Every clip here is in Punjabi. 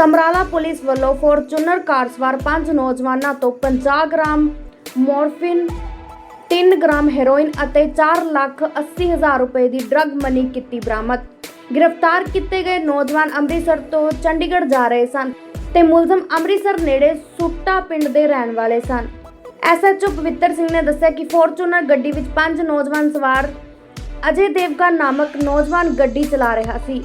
ਸਮਰਾਲਾ ਪੁਲਿਸ ਵੱਲੋਂ ਫੋਰਚੂਨਰ ਕਾਰ ਸਵਾਰ ਪੰਜ ਨੌਜਵਾਨਾਂ ਤੋਂ 50 ਗ੍ਰਾਮ ਮੋਰਫਿਨ 3 ਗ੍ਰਾਮ ਹੈਰੋਇਨ ਅਤੇ 4 ਲੱਖ 80 ਹਜ਼ਾਰ ਰੁਪਏ ਦੀ ਡਰੱਗ ਮਨੀ ਕੀਤੀ ਬਰਾਮਦ। ਗ੍ਰਿਫਤਾਰ ਕੀਤੇ ਗਏ ਨੌਜਵਾਨ ਅੰਮ੍ਰਿਤਸਰ ਤੋਂ ਚੰਡੀਗੜ੍ਹ ਜਾ ਰਹੇ ਸਨ ਤੇ ਮੁਲਜ਼ਮ ਅੰਮ੍ਰਿਤਸਰ ਨੇੜੇ ਸੁੱਟਾ ਪਿੰਡ ਦੇ ਰਹਿਣ ਵਾਲੇ ਸਨ। ਐਸਐਚਓ ਪਵਿੱਤਰ ਸਿੰਘ ਨੇ ਦੱਸਿਆ ਕਿ ਫੋਰਚੂਨਰ ਗੱਡੀ ਵਿੱਚ ਪੰਜ ਨੌਜਵਾਨ ਸਵਾਰ ਅਜੇ ਦੇਵਕਾ ਨਾਮਕ ਨੌਜਵਾਨ ਗੱਡੀ ਚਲਾ ਰਿਹਾ ਸੀ।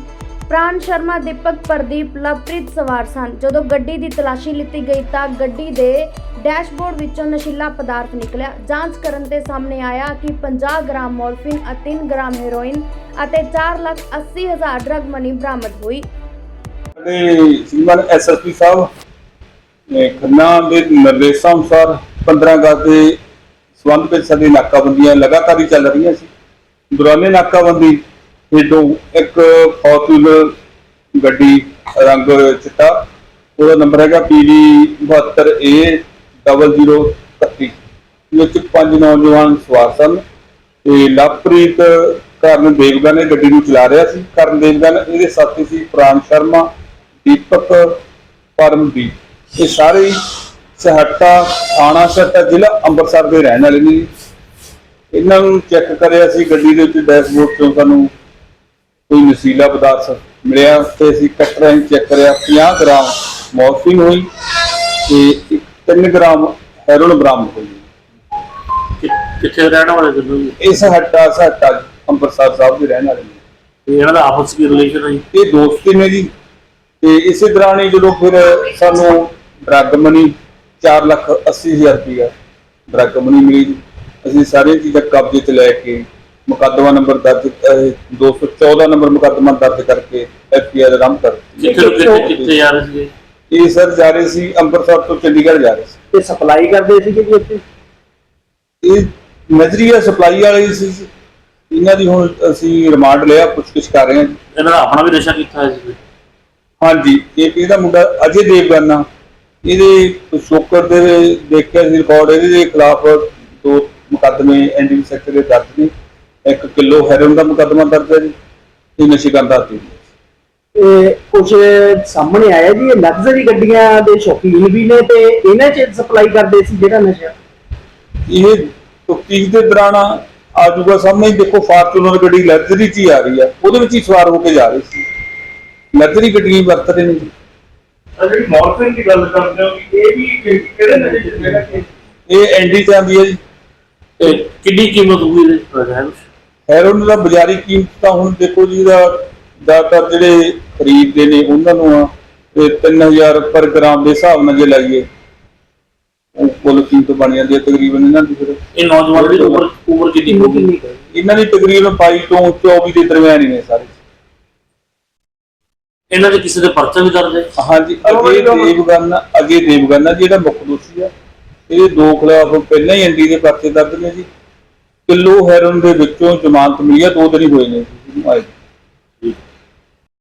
ਪ੍ਰਾਨ ਸ਼ਰਮਾ, ਦੀਪਕ, ਪ੍ਰਦੀਪ, ਲਵਪ੍ਰੀਤ ਸਵਾਰ ਸਨ। ਜਦੋਂ ਗੱਡੀ ਦੀ ਤਲਾਸ਼ੀ ਲਿੱਤੀ ਗਈ ਤਾਂ ਗੱਡੀ ਦੇ ਡੈਸ਼ਬੋਰਡ ਵਿੱਚੋਂ ਨਸ਼ੀਲਾ ਪਦਾਰਥ ਨਿਕਲਿਆ। ਜਾਂਚ ਕਰਨ ਤੇ ਸਾਹਮਣੇ ਆਇਆ ਕਿ 50 ਗ੍ਰਾਮ ਮੋਰਫਿਨ ਅਤੇ 3 ਗ੍ਰਾਮ ਹੈਰੋਇਨ ਅਤੇ 4 ਲੱਖ 80 ਹਜ਼ਾਰ ਡਰਗ ਮਨੀ ਬਰਾਮਦ ਹੋਈ। ਸਾਡੇ ਸੀਮਨ ਐਸਐਸਪੀ ਸਾਹਿਬ ਨੇ ਖੰਨਾ ਦੇ ਨਿਰਦੇਸ਼ਾਂ ਅਨੁਸਾਰ 15 ਅਗਸਤ ਦੇ ਸਬੰਧ ਵਿੱਚ ਸਾਡੀ ਨਾਕਾਬੰਦੀਆਂ ਲਗਾਤਾਰ ਹੀ ਚੱਲ ਰਹੀਆਂ ਸੀ। ਦੌਰਾਨੇ ਨਾਕਾਬੰਦੀ ਹੇਠੋਂ ਇੱਕ ਫੋਰਚੂਨਰ ਗੱਡੀ ਰੰਗ ਚਿੱਟਾ, ਉਹਦਾ ਨੰਬਰ ਹੈਗਾ PV 72A 0031 ਵਿੱਚ ਪੰਜ ਨੌਜਵਾਨ ਸਵਾਰ ਸਨ ਤੇ ਲਵਪ੍ਰੀਤ ਕਰਨ ਦੇਵਗਨ ਨੇ ਗੱਡੀ ਨੂੰ ਚਲਾ ਰਿਹਾ ਸੀ। ਕਰਨ ਦੇਵਗਨ, ਇਹਦੇ ਸਾਥੀ ਸੀ ਪ੍ਰਾਣ ਸ਼ਰਮਾ, ਦੀਪਕ, ਪਰਮਦੀਪ। ਇਹ ਸਾਰੇ ਹੀ ਥਾਣਾ ਸਹੱਟਾ ਜ਼ਿਲ੍ਹਾ ਅੰਮ੍ਰਿਤਸਰ ਦੇ ਰਹਿਣ ਵਾਲੇ ਨੇ। ਇਹਨਾਂ ਨੂੰ ਚੈੱਕ ਕਰਿਆ ਸੀ, ਗੱਡੀ ਦੇ ਉੱਤੇ ਡੈਸ਼ਬੋਰਡ ਤੋਂ ਸਾਨੂੰ ਕੋਈ ਨਸ਼ੀਲਾ ਪਦਾਰਥ ਮਿਲਿਆ ਤੇ ਅਸੀਂ ਕੱਟ ਰਾਹੀਂ ਚੈੱਕ ਕਰਿਆ 50 ਗ੍ਰਾਮ ਮੋਰਫਿਨ ਹੋਈ ਤੇ 3 ਗ੍ਰਾਮ ਹੈਰੋਨ ਬਰਾਮਦ ਹੋਈ। ਕਿ- ਕਿੱਥੇ ਰਹਿਣ ਵਾਲੇ ਦੋਨੋਂ ਜੀ ਇਸ ਹੱਟਾ ਸਹੱਟਾ ਅੰਮ੍ਰਿਤਸਰ ਸਾਹਿਬ ਦੇ ਰਹਿਣ ਵਾਲੇ ਨੇ। ਤੇ ਇਹਨਾਂ ਦਾ ਆਪਸ ਕੀ ਰਿਲੇਸ਼ਨ ਹੈ ਜੀ? ਇਹ ਦੋਸਤੀ ਨੇ ਜੀ। ਤੇ ਇਸੇ ਦੌਰਾਨ ਹੀ ਜਦੋਂ ਫਿਰ ਸਾਨੂੰ ਡਰੱਗ ਮਨੀ 4 ਲੱਖ 80 ਹਜ਼ਾਰ ਰੁਪਇਆ ਡਰੱਗ ਮਨੀ ਮਿਲੀ ਜੀ। ਅਸੀਂ ਸਾਰੀਆਂ ਚੀਜ਼ਾਂ ਕਬਜ਼ੇ 'ਚ ਲੈ ਕੇ ਮੁਕੱਦਮਾ ਨੰਬਰ ਦਰਜ ਅਹ 214 ਨੰਬਰ ਮੁਕੱਦਮਾ ਦਰਜ ਕਰਕੇ ਐਫਆਈਆਰ ਆਰੰਭ ਕਰ ਦਿੱਤੀ। ਕਿੱਥੇ ਨੂੰ ਕਿੱਥੇ ਕਿੱਥੇ ਜਾ ਰਹੇ ਸੀਗੇ? ਇਹ ਸਰ ਜਾ ਰਹੇ ਸੀ ਅੰਮ੍ਰਿਤਸਰ ਤੋਂ ਚੰਡੀਗੜ੍ਹ ਜਾ ਰਹੇ ਸੀ। ਤੇ ਸਪਲਾਈ ਕਰਦੇ ਸੀਗੇ ਜੀ ਇੱਥੇ? ਇਹ ਨਜ਼ਰੀਆ ਸਪਲਾਈ ਵਾਲੇ ਸੀ। ਇਹਨਾਂ ਦੀ ਹੁਣ ਅਸੀਂ ਰਿਮਾਂਡ ਲਿਆ ਪੁੱਛਗਿੱਛ ਕਰ ਰਹੇ ਹਾਂ। ਇਹਨਾਂ ਦਾ ਆਪਣਾ ਵੀ ਨਸ਼ਾ ਕੀਤਾ ਹੈ ਜੀ ਹਾਂਜੀ ਇਹ ਇਹਦਾ ਮੁੰਡਾ ਅਜੇ ਦੇਵਗਨ। ਆ ਇਹਦੇ ਸ਼ੋਕਰ ਦੇ ਦੇਖਿਆ ਸੀ ਰਿਕਾਰਡ ਇਹਦੇ ਦੇ ਖਿਲਾਫ ਦੋ ਮੁਕੱਦਮੇ ਐਨਡੀਪੀ ਸੈਕਟਰ ਦੇ ਦਰਜ ਨੇ। ਇੱਕ ਕਿਲੋ ਹੈਰੋਇਨ ਦਾ ਮੁਕੱਦਮਾ ਦਰਜ ਹੈ ਜੀ ਇਹ ਨਸ਼ੇ ਕਰਦਾ ਸੀ ਤੇ ਕੁਝ ਸਾਹਮਣੇ ਆਇਆ ਜੀ ਇਹ ਲਗਜ਼ਰੀ ਗੱਡੀਆਂ ਦੇ ਸ਼ੌਕੀਨ ਵੀ ਨੇ ਤੇ ਇਹਨਾਂ 'ਚ ਸਪਲਾਈ ਕਰਦੇ ਸੀ ਜਿਹੜਾ ਨਸ਼ਾ? ਇਹ ਤਫਤੀਸ਼ ਦੇ ਦੌਰਾਨ ਆ ਜੂਗਾ ਸਾਹਮਣੇ ਦੇਖੋ ਫਾਰਚੂਨਰ ਗੱਡੀ ਲਗਜ਼ਰੀ ਚ ਹੀ ਆ ਰਹੀ ਆ ਉਹਦੇ ਵਿੱਚ ਹੀ ਸਵਾਰ ਹੋ ਕੇ ਜਾ ਰਹੇ ਸੀ। ਲਗਜ਼ਰੀ ਗੱਡੀਆਂ ਹੀ ਵਰਤ ਰਹੇ ਨੇ ਜੀ। ਜਿਹੜੀ ਮੌਰਫਿਨ ਦੀ ਗੱਲ ਕਰਦੇ ਹੋ ਕਿ ਇਹ ਵੀ ਕਿਹੜੇ ਨਸ਼ੇ ਜਿਹੜਾ ਕਿ ਇਹ? ਐਂਡੀ ਚ ਆਉਂਦੀ ਹੈ ਜੀ। ਤੇ ਕਿੰਨੀ ਕੀਮਤ ਹੋਈ ਇਹਦੇ ਕੁਛ? ਹੈਰੋਇਨ ਦਾ ਬਾਜ਼ਾਰੀ ਕੀਮਤ ਤਾਂ ਹੁਣ ਦੇਖੋ ਜੀ ਦਾ ਜ਼ਿਆਦਾਤਰ ਜਿਹੜੇ ਖਰੀਦਦੇ ਨੇ ਉਹਨਾਂ ਨੂੰ ਆ ਤੇ 3000 ਪਰ ਗ੍ਰਾਮ ਦੇ ਹਿਸਾਬ ਨਾਲ ਜੇ ਲਾਈਏ ਉਹ ਕੁੱਲ ਕੀਮਤ ਬਣ ਜਾਂਦੀ ਹੈ ਤਕਰੀਬਨ ਇਹਨਾਂ ਦੀ ਫਿਰ। ਇਹ ਨੌਜਵਾਨ ਦੀ ਉਮਰ ਉਮਰ ਕਿੰਨੀ ਹੋਊਗੀ? ਇਹਨਾਂ ਦੀ ਤਕਰੀਬਨ 22 ਤੋਂ 24 ਦੇ ਦਰਮਿਆਨ ਹੀ ਨੇ ਸਾਰੇ। ਇਹਨਾਂ ਦੇ ਕਿਸੇ ਦੇ ਪਰਚਾ ਵੀ ਦਰਜ ਹੈ? ਹਾਂਜੀ ਅਜੇ ਦੇਵਗਨ ਅਜੇ ਦੇਵਗਨ ਜਿਹੜਾ ਮੁੱਖ ਦੋਸ਼ੀ ਆ। ਇਹਦੇ ਦੋ ਖਿਲਾਫ ਪਹਿਲਾਂ ਹੀ ਐਨਡੀ ਦੇ ਪਰਚੇ ਦਰਜ ਨੇ ਜੀ। ਕਿਲੋ ਹੈਰੋਇਨ ਦੇ ਵਿੱਚੋਂ ਜ਼ਮਾਨਤ ਮਿਲੀ ਹੈ, ਦੋ ਦਿਨ ਹੀ ਹੋਏ ਨੇ। ਜੀ ਇਹਨੂੰ ਆਏ ਠੀਕ